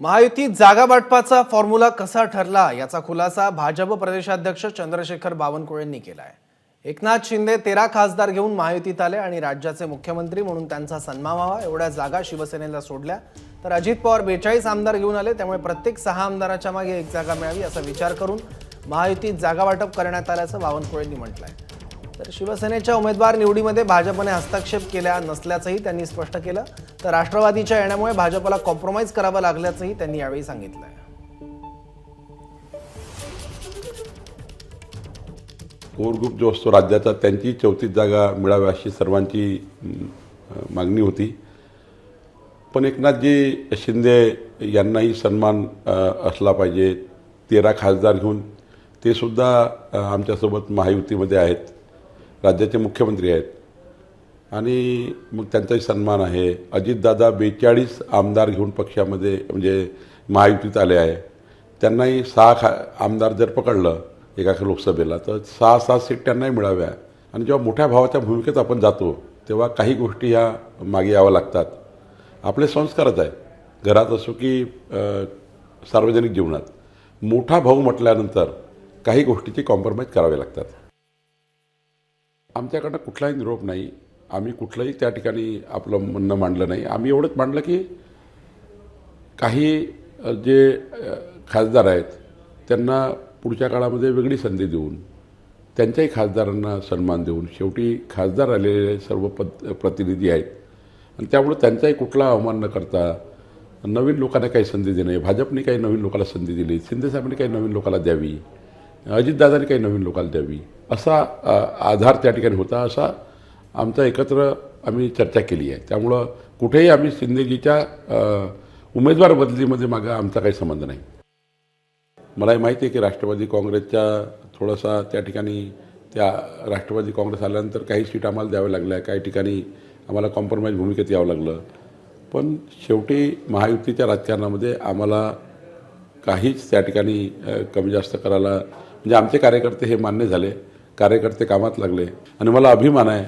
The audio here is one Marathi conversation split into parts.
महायुतीत जागा वाटपाचा फॉर्म्युला कसा ठरला याचा खुलासा भाजप प्रदेशाध्यक्ष चंद्रशेखर बावनकुळेंनी केला आहे एकनाथ शिंदे तेरा खासदार घेऊन महायुतीत आले आणि राज्याचे मुख्यमंत्री म्हणून त्यांचा सन्मान व्हावा एवढ्या जागा शिवसेनेला सोडल्या. तर अजित पवार बेचाळीस आमदार घेऊन आले त्यामुळे प्रत्येक सहा आमदाराच्या मागे एक जागा मिळावी असा विचार करून महायुतीत जागा वाटप करण्यात आल्याचं बावनकुळेंनी आहे तर शिवसेनेच्या उमेदवार निवडीमध्ये भाजपने हस्तक्षेप केला नसल्याचंही त्यांनी स्पष्ट केलं. तर राष्ट्रवादीच्या येण्यामुळे भाजपला कॉम्प्रोमाइज करावं लागल्याचंही त्यांनी यावेळी सांगितलं कोर ग्रुप जो असतो राज्याचा त्यांची चौथीस जागा मिळावी अशी सर्वांची मागणी होती. पण एकनाथजी शिंदे यांनाही सन्मान असला पाहिजे. तेरा खासदार घेऊन ते सुद्धा आमच्यासोबत महायुतीमध्ये आहेत. राज्याचे मुख्यमंत्री आहेत. आणि मग त्यांचाही सन्मान आहे. अजितदादा बेचाळीस आमदार घेऊन पक्षामध्ये म्हणजे महायुतीत आले आहे. त्यांनाही सहा खा आमदार जर पकडलं एका लोकसभेला तर सहा सहा सीट त्यांनाही मिळाव्या. आणि जेव्हा मोठ्या भावाच्या भूमिकेत आपण जातो तेव्हा काही गोष्टी ह्या मागे याव्या लागतात. आपले संस्कारच आहे घरात असो की सार्वजनिक जीवनात. मोठा भाऊ म्हटल्यानंतर काही गोष्टीची कॉम्प्रोमाइज करावे लागतात. आमच्याकडनं कुठलाही निरोप नाही. आम्ही कुठलंही त्या ठिकाणी आपलं म्हणणं मांडलं नाही. आम्ही एवढंच मांडलं की काही जे खासदार आहेत त्यांना पुढच्या काळामध्ये वेगळी संधी देऊन त्यांच्याही खासदारांना सन्मान देऊन शेवटी खासदार आलेले सर्व पद प्रतिनिधी आहेत. आणि त्यामुळे त्यांचाही कुठला अवमान न करता नवीन लोकांना काही संधी देणे भाजपने काही नवीन लोकांना संधी दिली शिंदेसाहेबांनी काही नवीन लोकांना द्यावी अजितदादाने काही नवीन लोकांना द्यावी. असा आधार त्या ठिकाणी होता असा आमचा एकत्र आम्ही चर्चा केली आहे. त्यामुळं कुठेही आम्ही शिंदेजीच्या उमेदवार बदलीमध्ये मागं आमचा काही संबंध नाही. मलाही माहिती आहे की राष्ट्रवादी काँग्रेसच्या थोडासा त्या ठिकाणी त्या राष्ट्रवादी काँग्रेस आल्यानंतर काही सीट आम्हाला द्याव्या लागल्या काही ठिकाणी आम्हाला कॉम्प्रोमाइज भूमिकेत यावं लागलं. पण शेवटी महायुतीच्या राजकारणामध्ये आम्हाला काहीच त्या ठिकाणी कमी जास्त करायला म्हणजे आमचे कार्यकर्ते हे मान्य झाले कार्यकर्ते कामात लागले. आणि मला अभिमान आहे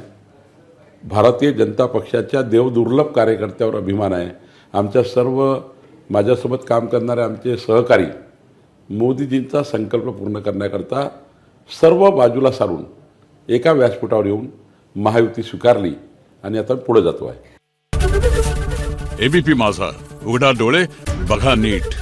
भारतीय जनता पक्षाच्या देवदुर्लभ कार्यकर्त्यावर अभिमान आहे. आमच्या सर्व माझ्यासोबत काम करणारे आमचे सहकारी मोदीजींचा संकल्प पूर्ण करण्याकरता सर्व बाजूला सारून एका व्यासपीठावर येऊन महायुती स्वीकारली आणि आता पुढे जातो आहे एबीपी माझा उघडा डोळे बघा नीट.